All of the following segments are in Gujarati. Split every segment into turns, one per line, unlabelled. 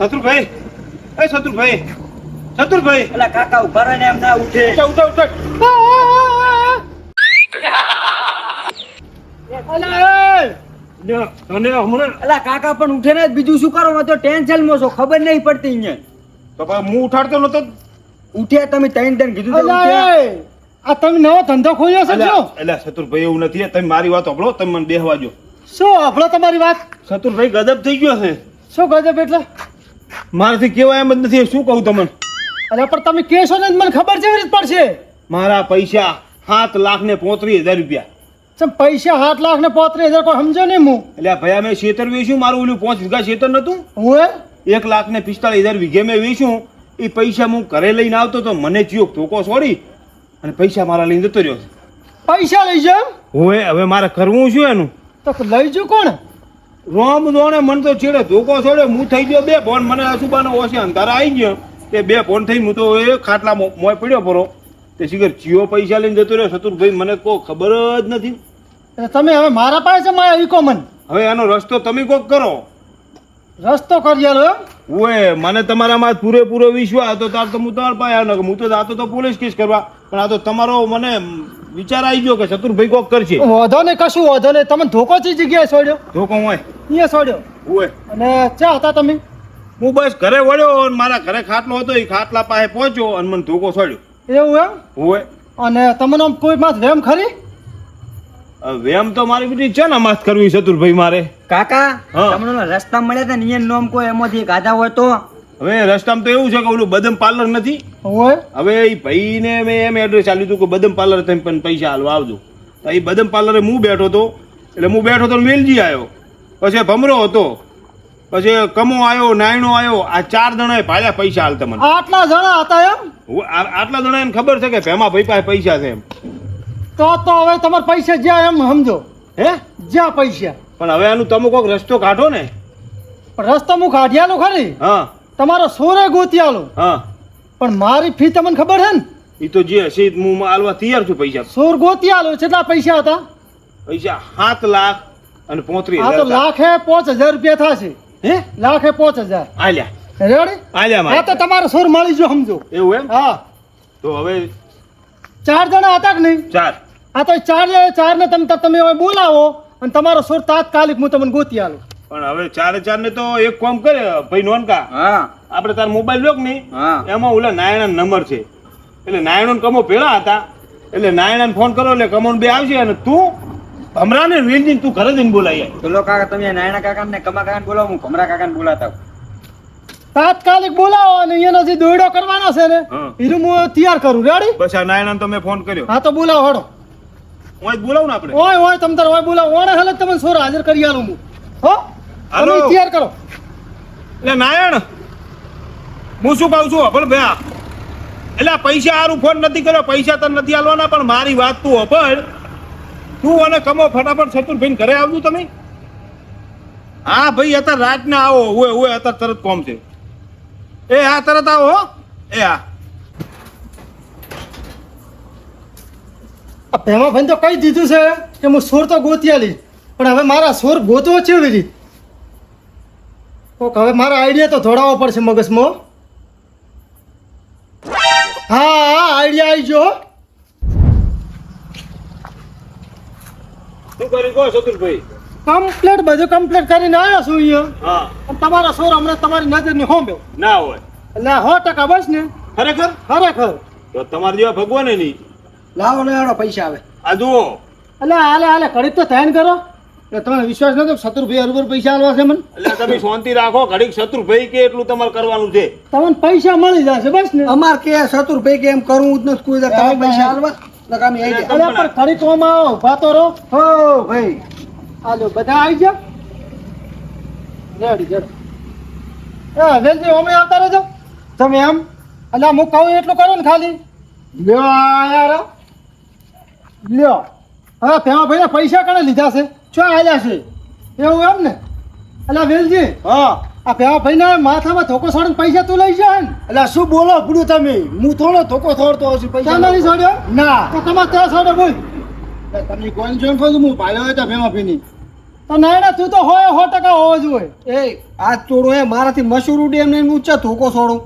શત્રુભાઈ. એ શત્રુભાઈ. શત્રુભાઈ.
પેલા કાકા ઊભા રહીને એમ ના ઉઠે.
ઉઠે ઉઠો અલા, તને હમણાં
પેલા કાકા પણ ઉઠે ને બીજું શું કરો? તો ટેન્શનમાં છો. ખબર નહીં પડતી અહીંયા.
તો ભાઈ હું ઉઠાડતો નતો.
ઉઠ્યા તમે ત્રણ ત્રણ કીધું
અલા, આ તમે નવો ધંધો ખોલ્યો છે
અલા,
શું
શત્રુભાઈ એવું નથી. તમે મારી વાત સાંભળો તમે મને બેહવા જો
શું આપણો તમારી વાત?
શત્રુભાઈ ગજબ થઈ ગયો છે.
શું ગજબ એટલે?
મારાથી કેવાય એમ જ નથી શું કહું તમને?
અરે પણ તમે કહેશો ને મને ખબર છે રીતે પડશે.
મારા પૈસા સાત લાખ ને પોત્રીસ હજાર રૂપિયા.
ચમ પૈસા સાત લાખ ને પોત્રીસ હજાર કોઈ સમજો નહીં હું
એટલે ભાઈ અમે મેં શેતર વેચ્યું મારું ઓલું પાંચ વીઘા શેતર નતું
હું
એક લાખ ને પિસ્તાળીસ હજાર વીઘે મેં વેચ્યું. એ પૈસા હું ઘરે લઈને આવતો તો મને ચિયો ધોકો છોડી અને પૈસા મારા લઈને જતો રહ્યો
પૈસા લઈ જાવ
હવે હવે મારે કરવું શું એનું?
તો લઈ જુ કોણ?
રોમ રોણે મને તો છેડે ધોકો છોડે હું થઈ ગયો બે ફોન. મને અસુબાનો ઓછે અંધારા આવી ગયો તે બે ફોન થઈ હું તો એ ખાટલા મોય પડ્યો પરો તે શીખર જીઓ પૈસા લઈને જતો રહ્યો શત્રુભાઈ મને કોઈ ખબર જ નથી.
તમે હવે મારા પાસે છે મારા ઈકો મન
હવે એનો રસ્તો તમે કોક કરો.
રસ્તો કરી આલો એમ?
ઓએ મને તમારામાં પૂરેપૂરો વિશ્વાસ હતો તાર તો હું તમારા પાસે આવ્યો હું તો જાતો તો પોલીસ કેસ કરવા. પણ આ તો તમારો મને વિચાર આવી ગયો કે ચતુરભાઈ કોક કરશે.
વાંધો નહીં કશું વાંધો નહીં. તમે ધોકો ચી જગ્યાએ છોડ્યો?
ધોકો હોય?
અહીંયા છોડ્યો?
હોય?
અને ચા હતા તમે?
હું બસ ઘરે વળ્યો અને મારા ઘરે ખાટલો હતો એ ખાટલા પાસે પહોંચ્યો અને મને ધોકો છોડ્યો.
એવું એમ?
હોય?
અને તમને આમ કોઈ માં વેમ ખરી?
વેમ તો મારી બધી છે ને માથ કરવી ચતુરભાઈ મારે?
કાકા
હા.
તમને રસ્તા મળ્યા હતા ને અહીંયા નોમ કોઈ એમાંથી ગાધા હોય તો?
હવે રસ્તામાં તો એવું છે કે ઓલું બદમ પાર્લર નથી.
હોય?
હવે એ ભાઈને મેં એમ એડ્રેસ આપ્યું હતું કે બદમ પાર્લર તમે પણ પૈસા હાલવા આવજો. તો એ બદમ પાર્લરે હું બેઠો હતો. એટલે હું બેઠો તો વેલજી આવ્યો પછી ભમરો હતો. પછી કમો આવ્યો નાયણો આવ્યો આ ચાર જણાએ ભાડ્યા પૈસા હાલતા મને.
આટલા જણા હતા એમ?
આટલા જણા એને ખબર છે કે ભેમા ભાઈ પાસે પૈસા છે એમ.
તો તો હવે તમારા પૈસા જ્યાં એમ સમજો.
હે?
જ્યાં પૈસા.
પણ હવે આનું તમે કોઈક રસ્તો કાઢો ને.
પણ રસ્તો હું કાઢ્યાનો ખરી?
હા.
તમારો સોરે ગોતિયાલો.
હા.
પણ મારી ફી તમને ખબર છે ને?
એ તો જે હશે હું આલવા તૈયાર છું પૈસા.
સોર ગોતિયાલો કેટલા પૈસા હતા?
પૈસા સાત લાખ અને પોત્રીસ
આ તો લાખે પાંચ હજાર રૂપિયા થશે.
હે?
લાખે પાંચ હજાર.
આલ્યા.
રેડી?
આલ્યા
હા તો તમારો સોર મળી જો સમજો.
એવું એમ?
હા.
તો હવે
ચાર જણા હતા કે નહીં?
ચાર.
આ તો ચાર ચાર ને તમે તમે બોલાવો અને તમારો સોર તાત્કાલિક હું તમને ગોતી આલું.
પણ હવે ચારે ચાર ને તો એક કામ કરે ભાઈ નોનકા.
હા.
આપણે તાર મોબાઈલ લો
ને
એમાં ઓલા નારાયણ નંબર છે. એટલે નારાયણ કમો પેલા હતા. એટલે નારાયણ ફોન કરો એટલે કમોન બે આવશે અને તું ભમરાને વેલજી તું ઘરે જઈને બોલાય
ચલો કાકા તમે નાયણા કાકા ને કમા કાકા બોલાવો હું ભમરા કાકા ને બોલાતા
તાત્કાલિક બોલાવો અને એનો જે દોડો કરવાનો છે ને એનું હું તૈયાર કરું. રેડી
બસ આ નાયણાને તમે ફોન કર્યો.
હા તો બોલાવો હડો.
ઓય બોલાવો ને આપણે?
ઓય ઓય તમ તાર ઓય બોલાવો. ઓણે હાલે તમને સોર હાજર કરી આલું હું. હો. તમે તૈયાર કરો.
એટલે નાયણ હું શું કહું છું? અભલ ભયા એટલે પૈસા હારું ફોન નથી કર્યો પૈસા તને નથી આલવાના પણ મારી વાત તું અભળ તું અને કમો ફટાફટ શત્રુભાઈ ઘરે આવજો તમે. હા ભાઈ અત્યારે રાતના આવો હું ઓય અત્યારે તરત કોમ છે. એ હા તરત આવો હો. એ હા.
આ ભેમા ભાઈ તો કહી દીધું છે કે હું સોર તો ગોતી આલી પણ હવે મારા સોર ગોતવો છે એવી રીત? કોક હવે મારા આઈડિયા તો ધોડાવવો પડશે મગજમાં. હા હા આઈડિયા આવી ગયો.
શું કરી કહો
કમ્પ્લીટ બધું કમ્પ્લીટ કરીને આવ્યો છું અહીંયા.
હા.
અને સોર હમણાં તમારી નજરની હોંબ્યો
ના હોય.
એટલે સો ટકા બસ ને.
ખરેખર?
ખરેખર.
તો તમારા જેવા ભગવાન નહીં
લાવો ને પૈસા આવે.
આ જુઓ.
એટલે હાલે હાલે ઘડીક તો ધ્યાન કરો. તમને વિશ્વાસ નતો શત્રુભાઈ અરબર પૈસા આલવા છે મને?
એટલે તમે શાંતિ રાખો ઘડીક શત્રુભાઈ કે એટલું તમારે કરવાનું છે.
તમને પૈસા મળી જશે બસ ને.
અમાર કે સતુર પૈકી એમ કરવું જ નથી કોઈ. તમે પૈસા આલવા? નકામી આઈ ગયા.
અરે પણ ઘડીક ઓમાં આવો ઊભા રહો.
હો ભાઈ.
હાલો બધા આવી ગયા રેડી રેડી. એ વેલજી ઓમે આવતા રહેજો. તમે એમ? એટલે હું કહું એટલું કરો ને ખાલી. લ્યો યાર લ્યો. હવે તેમાં ભાઈ પૈસા કણે લીધા છે? શું આયા છે? એવું એમ ને? અલા વેલજી
હા.
આ પેલા ભાઈને માથામાં ધોકો છોડીને પૈસા તું લઈ જાય ને.
એટલે શું બોલો પડ્યું તમે? હું થોડો ધોકો થોડતો હશે પૈસા
નથી છોડ્યો
ના.
તો તમારે ત્યાં છોડો બોલ.
તમને કોણ જોઈને કહો હું હું હોય તો ભેમા ભીની.
તો નાયડા તું તો હોય સો ટકા હોવો જ હોય
એ આ ચોરો એ મારાથી મશૂર ઉડી એમને એમ ઊંચા ધોકો છોડું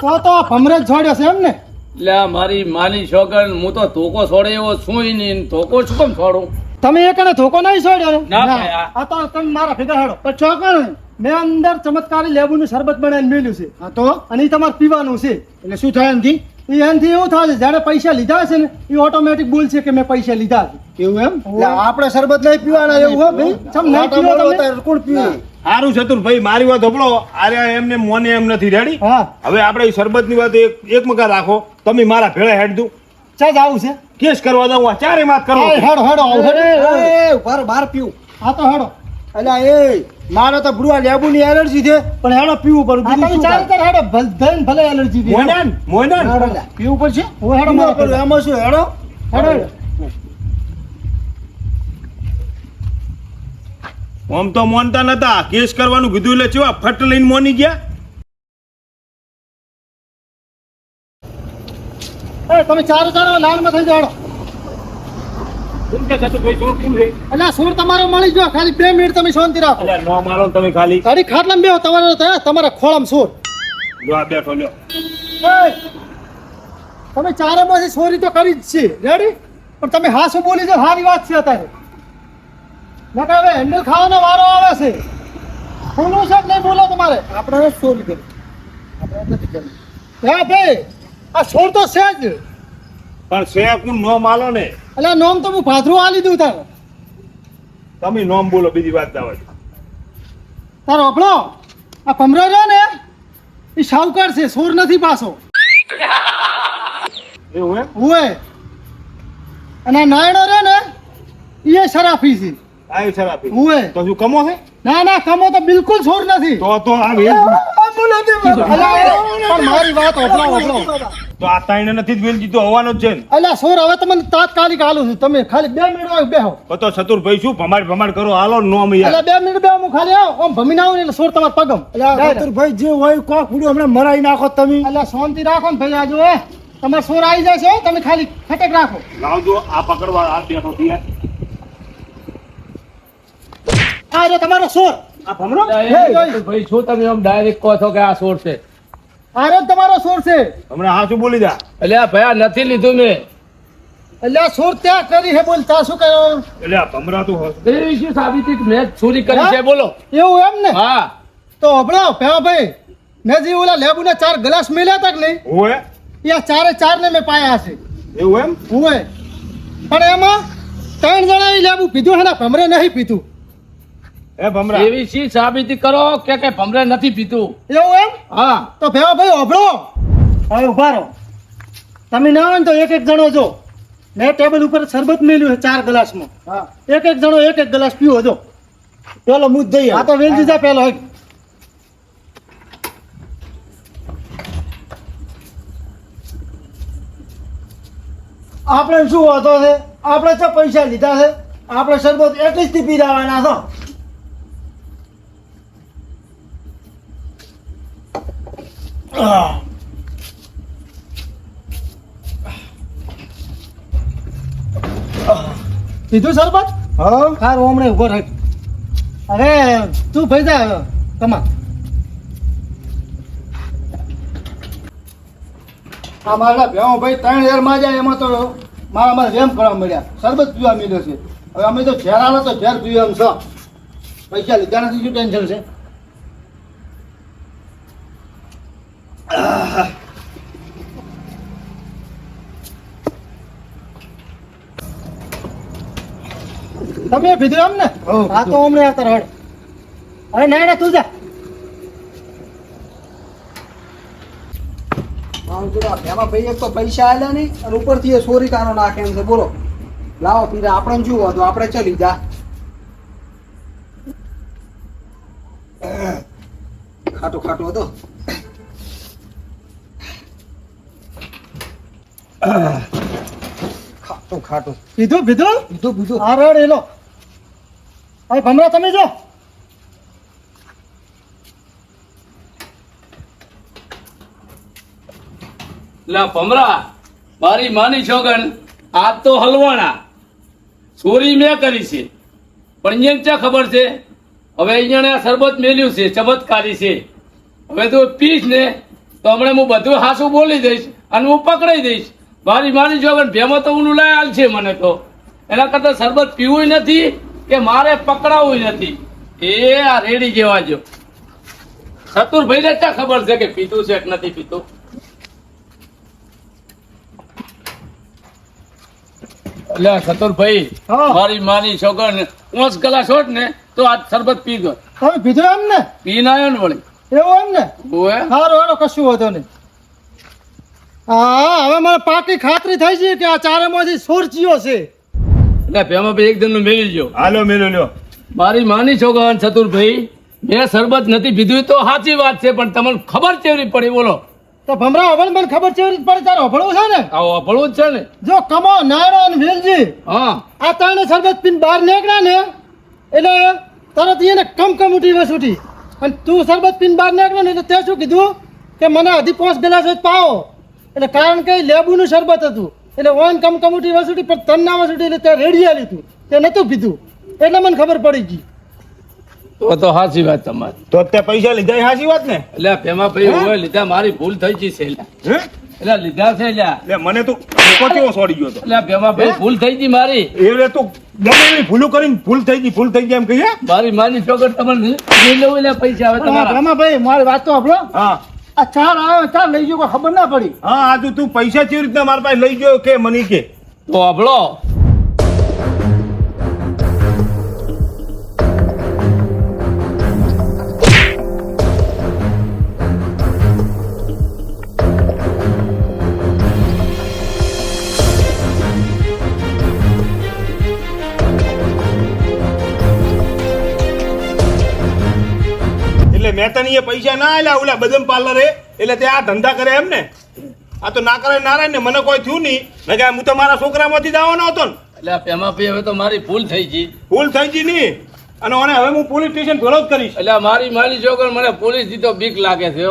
તો તો આ ભમરે જ છોડ્યો છે એમ ને?
એટલે મારી માની છોકર હું તો ધોકો છોડે એવો છું નહીં ધોકો શું કેમ છોડું
તમે એકને ધોકો નહીં છોડ્યો ને?
આ-
આ તો તમે મારા ભેગા હેડો. પણ ચોકણ મેં અંદર ચમત્કારી લેબુનું શરબત બનાવીને મેલ્યું છે. હા તો? અને એ તમારે પીવાનું છે. એટલે શું થાય એનાથી? એ એનાથી એવું થાય છે જ્યારે પૈસા લીધા છે ને એ ઓટોમેટિક બોલશે કે મેં પૈસા લીધા છે.
એવું એમ? આપણે શરબત નહીં પીવાના એવું હો ભાઈ?
ચમ નહીં પીવો તમે?
કોણ પીવે?
સારું ચતુરભાઈ મારી વાત હંભળો આરે એમને મોને એમ નથી રેડી
હા.
હવે આપણે શરબતની વાત એક એક મકા રાખો. તમે મારા ભેળા હેડ દઉં
ચાલ આવું છે?
કેસ કરવા દઉં ચારે માત કરો?
હેડો હેડો
એ બાર બાર પીવું.
આ તો હેડો.
અલ્યા એ મારે તો બ્રુઆ લેબુની એલર્જી છે પણ હેડો પીવું પડે
બીજું તમે ચારે ચાર હેડો ભલ- ભલે એલર્જી છે.
મોયનાન
હેડો.
પીવું પડશે? હું હેડો મારો
પડે, એમાં શું હેડો
હેડો? હેડો.
આમ તો મોનતા નતા. કેસ કરવાનું કીધું એટલે ચેવા ફટ લઈને મોની ગયા?
તમે ચારે ચાર લાઈનમાં થઈ જાડો એટલે સૂર તમારો મળી ગયો. ખાલી બે મિનિટ તમે શાંતિ રાખો.
નો મારો તમે ખાલી.
ખાલી ખાટલામાં બેહો. તમારે તમારા ખોળામાં સૂર.
લો આ બેઠો લ્યો.
એ, તમે ચારેમાંથી ચોરી તો કરી જ છે. રેડી પણ તમે હા શું બોલી છો સારી વાત છે અત્યારે. નકર હવે હેન્ડલ ખાવાનો વારો આવે છે. ખોલું છે નહીં બોલો તમારે?
આપણે ચોરી કરી આપણે નથી કરી
હે ભાઈ આ છોડ તો છે જ.
પણ શેકું નોમ આલો ને.
એટલે નોમ તો હું ભાથરું આ લીધું તારે.
તમે નોમ બોલો બીજી વાત હોય
તારો આપણો આ ભમરો રહ્યો ને એ શાહુકાર છે સોર નથી પાછો.
એવું
હોય અને નાયણો રહ્યો ને એ શરાફી છે.
આ શરાફી.
હોય
તો શું કમો છે?
ના ના કમો તો બિલકુલ સોર નથી.
તો તો આ
પણ મારી વાત અભળો અભળો
તો આ તાઈને નથી જ વેલ જીતો હોવાનો જ છે
સોર હવે તમને તાત્કાલિક હાલું છું. તમે ખાલી બે મિનિટ વાગે બેહો.
તો ચતુરભાઈ શું ભમાડ ભમાડ કરો હાલો નો યાર.
એટલે બે મિનિટ હું ખાલી આવો. આવું ને એટલે સોર તમારા પગમ.
અલ્યા ભાઈ જે હોય કોક ફૂડ્યું હમણાં મરાઈ નાખો તમે.
એટલે શાંતિ રાખો ને ભાઈ આજો એ તમારે સોર આવી જશે હો, તમે ખાલી ખટક રાખો.
લાવજો આ પકડવા આ બેઠો.
આ રહ્યો તમારો સોર.
આ ભમરો?
ભાઈ શું તમે આમ ડાયરેક્ટ કહો છો કે આ સોર છે?
આ રહ્યો તમારો સોર છે.
હમણાં હા શું બોલી જા?
એટલે આ ભાઈ આ નથી લીધું મેં.
એટલે આ સોર ત્યાં કરી છે બોલ તા શું કર્યો?
એટલે આ ભમરા તો
એ શું સાબિતી મેં જ ચોરી કરી છે બોલો.
એવું એમ ને?
હા.
તો હમણાં ભેવા ભાઈ મેં જે ઓલા લેબુના ચાર ગ્લાસ મેલ્યા હતા કે નહીં?
હોવે
એ આ ચારે ચાર ને મેં પાયા છે
એવું એમ?
હુએ પણ એમાં ત્રણ જણા લેબુ પીધું હે ને ભમરે નહીં પીધું.
હે ભમરા.
એવી શી સાબિતી કરો કે કે ભમરે નથી પીતું?
એવું એમ?
હા.
તો ભેવા ભાઈ ઓભળો હવે ઊભા રહો તમે ના હોય ને તો એક એક જણો જો. મેં ટેબલ ઉપર શરબત મેલ્યું છે ચાર ગ્લાસમાં.
હા.
એક એક જણો એક એક ગ્લાસ પીવો જો.
પેલો મુજ જઈએ
આ તો વેલ દીધા પેલો હોય
આપણે શું વાતો છે? આપણે તો પૈસા લીધા છે. આપણે શરબત એટલી જ પી જવાના છો.
પીધું શરબત
હા.
સારું હમણાં ઊભો રાખ. અરે તું ભાઈ જા કમા
આ મારા ભેવો ભાઈ ત્રણ હજારમાં જાય એમાં તો મારા મારા રેમ કરવા મળ્યા. શરબત પીવા મળ્યો છે. હવે અમે તો ઝેર આવે તો ઝેર પીવા એમ છો. પૈસા લીધા નથી શું ટેન્શન છે?
તમે પીધું એમ ને હા તો અમને આ રડ અરે ના ના તું જા.
એમાં ભાઈ એક તો પૈસા આલ્યા નહીં અને ઉપરથી એ સોરી કાનો નાખે એમ છે. બોલો. લાવો પીરા આપણે શું હતું આપણે ચલી જા. ખાટો ખાટો હતો. ખાટો ખાટો.
પીધું પીધું
બીજું બીજું
હા રડ એલો હવે ભમરા, તમે જો.
એટલે ભમરા, મારી માની છોગન આ તો હલવાણા. ચોરી મેં કરી છે. પણ અહીંયા ક્યાં ખબર છે? હવે અહીંયા શરબત મેલ્યું છે, ચમત્કારી છે. હવે તું પીશ ને, તો હમણાં હું બધું હાસું બોલી દઈશ અને હું પકડાઈ દઈશ. મારી માની જો ભેમાં તો ઊનું લાય હાલ છે મને તો. એના કરતાં શરબત પીવું નથી કે મારે પકડાવું નથી. એ આ રેડી જેવા જો. ચતુરભાઈ ને ક્યાં ખબર છે કે પીતું છે કે નથી પીતું એટલે ચતુરભાઈ મારી માની છોકરાને પાંચ કલાક હોત ને તો આ શરબત પી ગયો.
તમે પીધો એમ ને?
પીને આવ્યો ને વળી.
એવું એમ ને?
ઓએ
સારું હાલો કશું વાંધો નહીં. હા હવે મને પાકી ખાતરી થઈ છે કે આ ચારેમાંથી સુરજીઓ છે.
એટલે ભેમા ભાઈ એક દિનનું મેળી લ્યો.
હાલો મેલો લ્યો.
મારી માની છોકરા ચતુરભાઈ મેં શરબત નથી પીધું તો સાચી વાત છે પણ તમને ખબર ચેવરી પડી બોલો.
તો ભમરા અભણ મને ખબર છે રીતે પડે તારે અભળવું છે ને?
આવો અભળવું જ છે ને.
જો કમો નાયણો અને વેલજી
હા.
આ ત્રણે શરબત પીને બહાર નીકળ્યા ને એટલે તરત એને કમ કમ ઉઠી વસ ઉઠી. અને તું શરબત પીને બહાર નીકળ્યો ને એટલે તે શું કીધું? કે મને હજી પોસ ગ્લાસ જ પાવો. એટલે કારણ કે લેબુનું શરબત હતું. એટલે ઓન કમ કમ વસૂટી પણ તન ના વસ એટલે ત્યાં રેડિયા લીધું. તે નતું પીધું એટલે મને ખબર પડી ગઈ.
તો તો સાચી વાત તમારી.
તો તે પૈસા લીધા સાચી વાત ને
એટલે પેમા ભાઈ હોય લીધા મારી ભૂલ થઈ ગઈ છે એટલે. લીધા છે એટલે.
એટલે મને તું કેવો છોડી ગયો તો
એટલે ભેમા ભાઈ ભૂલ થઈ ગઈ મારી.
એટલે તું ગમે ભૂલું કરીને ભૂલ થઈ ગઈ ભૂલ થઈ ગઈ એમ કહીએ?
મારી માની છોકર તમને લઈ લેવું એટલે પૈસા હવે તમારા.
રામાભાઈ મારી વાત તો આપણો
હા.
આ ચાર આવે ચાર લઈ ગયો કોઈ ખબર ના પડી.
હા આજુ તું પૈસા કેવી રીતના મારા પાસે લઈ ગયો કે મની કે?
તો અભળો
એટલે એ પૈસા ના આલ્યા ઓલા બદમ પાર્લરે. એટલે તે આ ધંધા કરે એમ ને આ તો ના કરે નારાયણ ને મને કોઈ થયું નહીં. મેં કહે હું તો મારા છોકરામાંથી જ આવવાનો હતો ને.
એટલે પેમા પી હવે તો મારી ભૂલ થઈ ગઈ.
ભૂલ થઈ ગઈ નહીં. અને ઓને હવે હું પોલીસ સ્ટેશન ભેળો જ કરીશ.
એટલે મારી માલી છોકર મને પોલીસ તો બીક લાગે છે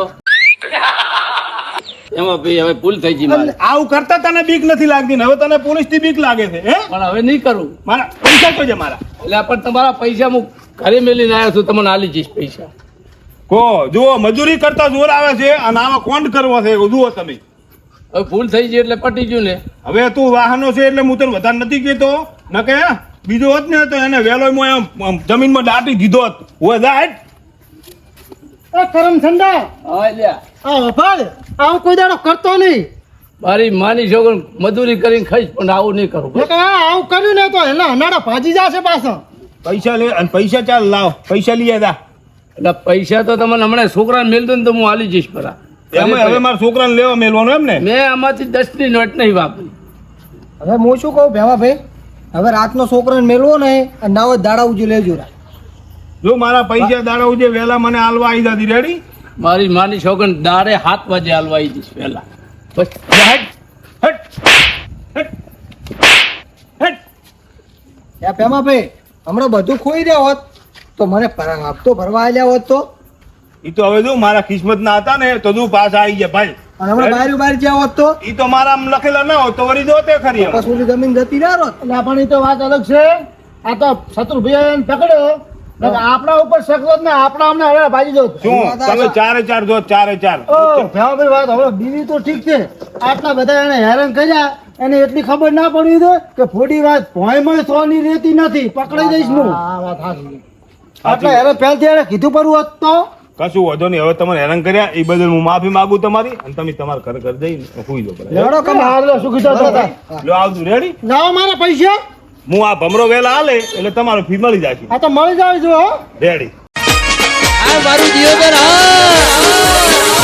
એમાં ભાઈ હવે ભૂલ થઈ ગઈ મારી.
આવું કરતા તને બીક નથી લાગતી હવે તને પોલીસથી બીક લાગે છે હે?
પણ હવે નહીં કરું.
મારા પૈસા તો છે મારા?
એટલે પણ તમારા પૈસા હું ઘરે મેલીને આવ્યો છું તમને આલી જઈશ પૈસા.
કો જુઓ મજૂરી કરતા જોર આવે છે અને આમાં કોણ કરવો છે જુઓ તમે.
હવે ભૂલ થઈ ગઈ એટલે પટી ગયું ને.
હવે તું વાહનો છે એટલે હું તને વધારે નથી કહેતો. ન કે બીજો હોત ને તો એને વેલો એમ જમીનમાં દાટી દીધો હોત. હોય દાટ
એ કરમ ઠંડા
હા એટલે
આ આવું કોઈ દાડો કરતો નહીં.
મારી માની છોકર મજૂરી કરીને ખાઈશ પણ આવું નહીં કરું.
આવું કર્યું ને તો એના હનાડા ભાજી જશે પાછા.
પૈસા લે અને પૈસા ચાલ લાવ. પૈસા લઈ આવ્યા
એટલે પૈસા તો તમને હમણાં છોકરાને મેલતો ને તો હું આલી જઈશ પરા
એમાં હવે મારા છોકરાને લેવા મેલવાનો એમ ને?
મેં આમાંથી દસની નોટ નહીં વાપરી.
હવે હું શું કહું ભેવા ભાઈ હવે રાતનો છોકરાને મેળવો ને અને ના હોય દાડા ઉજી લેજો
જો મારા પૈસા દાડા ઉજે વહેલા મને હાલવા આવી જતી રેડી
મારી માની છોકર દાડે સાત વાજે હાલવા આવી જઈશ પહેલા બસ
હટ હટ હટ હટ
ત્યાં ભેમા ભાઈ હમણાં બધું ખોઈ રહ્યા હોત. તો મને હપ્તો ભરવા આવ્યા હોત તો?
એ તો હવે જો મારા કિસ્મત ના હતા ને તો તું પાસ આવી ગયા ભાઈ.
અને હમણાં બહાર બહાર જ્યાં હોત તો?
ઈ તો મારા લખેલા ના હોય તો વળી જો તે ખરી
પછી જમીન જતી ના હોત
એટલે પણ એ તો વાત અલગ છે. આ તો શત્રુભાઈ પકડ્યો. આપણા ઉપર શકતો ને આપણા અમને હવે ભાજી દો
શું? તમે ચારે ચાર જો ચારે ચાર.
વાત હવે બીવી તો ઠીક છે. આટલા બધા એને હેરાન કર્યા. એને એટલી ખબર ના પડી તો કે ફોડી વાત ભોયમાં સોની રહેતી નથી. પકડાઈ જઈશ હું. એટલે એને પહેલથી એને કીધું પડવું હોત તો?
કશું વધો નહીં. હવે તમને હેરાન કર્યા એ બદલ હું માફી માંગુ તમારી અને તમે તમારા ઘર ઘર જઈને સુઈ દો
લેડો કમ હાલો શું કીધો
લો આવજો. રેડી
ના મારા પૈસા?
હું આ ભમરો વેલા હાલે એટલે તમારો ફી મળી જાય
આ તો મળી જાય જો
રેડી
આ મારું દિયોદર હા.